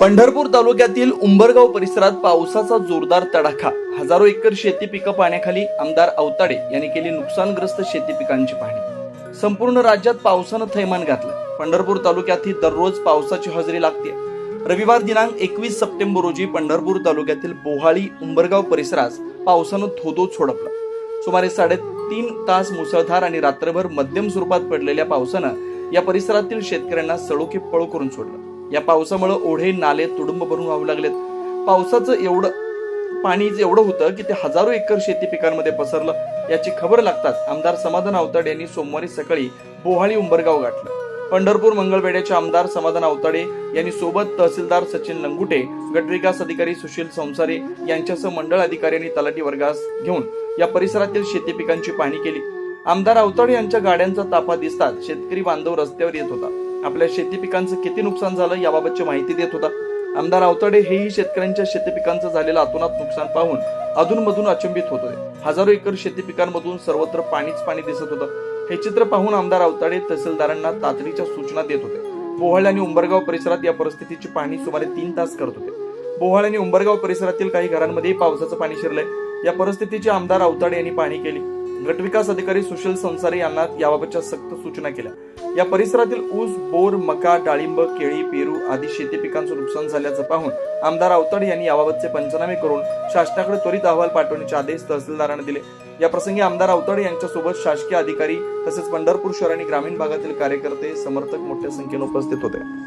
पंढरपूर तालुक्यातील उंबरगाव परिसरात पावसाचा जोरदार तडाखा. हजारो एकर शेती पिकं पाण्याखाली आमदार अवताडे यांनी केली नुकसानग्रस्त शेती पिकांची पाहणी. संपूर्ण राज्यात पावसानं थैमान घातलं. पंढरपूर तालुक्यातही दररोज पावसाची हजेरी लागते. रविवार दिनांक एकवीस सप्टेंबर रोजी पंढरपूर तालुक्यातील बोहाळी उंबरगाव परिसरास पावसानं थोदो छोडपला सुमारे साडेतीन तास मुसळधार आणि रात्रभर मध्यम स्वरूपात पडलेल्या पावसानं या परिसरातील शेतकऱ्यांना सळोके पळो करून सोडलं. या पावसामुळे ओढे नाले तुडुंब भरून वाहू लागलेत. पावसाचं एवढं पाणी एवढं होतं की ते हजारो एकर शेती पिकांमध्ये पसरलं. याची खबर लागताच आमदार समाधान आवताडे यांनी सोमवारी सकाळी बोहाळी उंबरगाव गाठलं. पंढरपूर मंगळवेड्याचे आमदार समाधान आवताडे यांनी सोबत तहसीलदार सचिन लंगुटे गटविकास अधिकारी सुशील संसारे यांच्यासह मंडळ अधिकारी आणि तलाठी वर्गास घेऊन या परिसरातील शेती पिकांची पाहणी केली. आमदार अवताडे यांच्या गाड्यांचा ताफा दिसताच शेतकरी बांधव रस्त्यावर येत होता. आपल्या शेती पिकांचं किती नुकसान झालं याबाबतची माहिती देत होता. आमदार आवताडे हेही शेतकऱ्यांच्या शेती पिकांचं झालेलं अतोनात नुकसान पाहून अधूनमधून अचंबित होत होते हजारो एकर शेती पिकांमधून सर्वत्र पाणीच पाणी दिसत होतं. हे चित्र पाहून आमदार आवताडे तहसीलदारांना तातडीच्या सूचना देत होते. बोहाळ आणि उंबरगाव परिसरात या परिस्थितीची पाहणी सुमारे तीन तास करत होते. बोहाळ आणि उंबरगाव परिसरातील काही घरांमध्ये पावसाचं पाणी शिरलंय. या परिस्थितीची आमदार आवताडे यांनी पाहणी केली. गटविकास अधिकारी सुशील संसारे यांना याबाबतच्या सक्त सूचना केल्या. या परिसरातील ऊस बोर मका डाळिंब केळी पेरू आदी शेती पिकांचं नुकसान झाल्याचं पाहून आमदार अवतड यांनी याबाबतचे पंचनामे करून शासनाकडे त्वरित अहवाल पाठवण्याचे आदेश तहसीलदारांना दिले. या प्रसंगी आमदार अवतड यांच्यासोबत शासकीय अधिकारी तसेच पंढरपूर शहर आणि ग्रामीण भागातील कार्यकर्ते समर्थक मोठ्या संख्येने उपस्थित होते.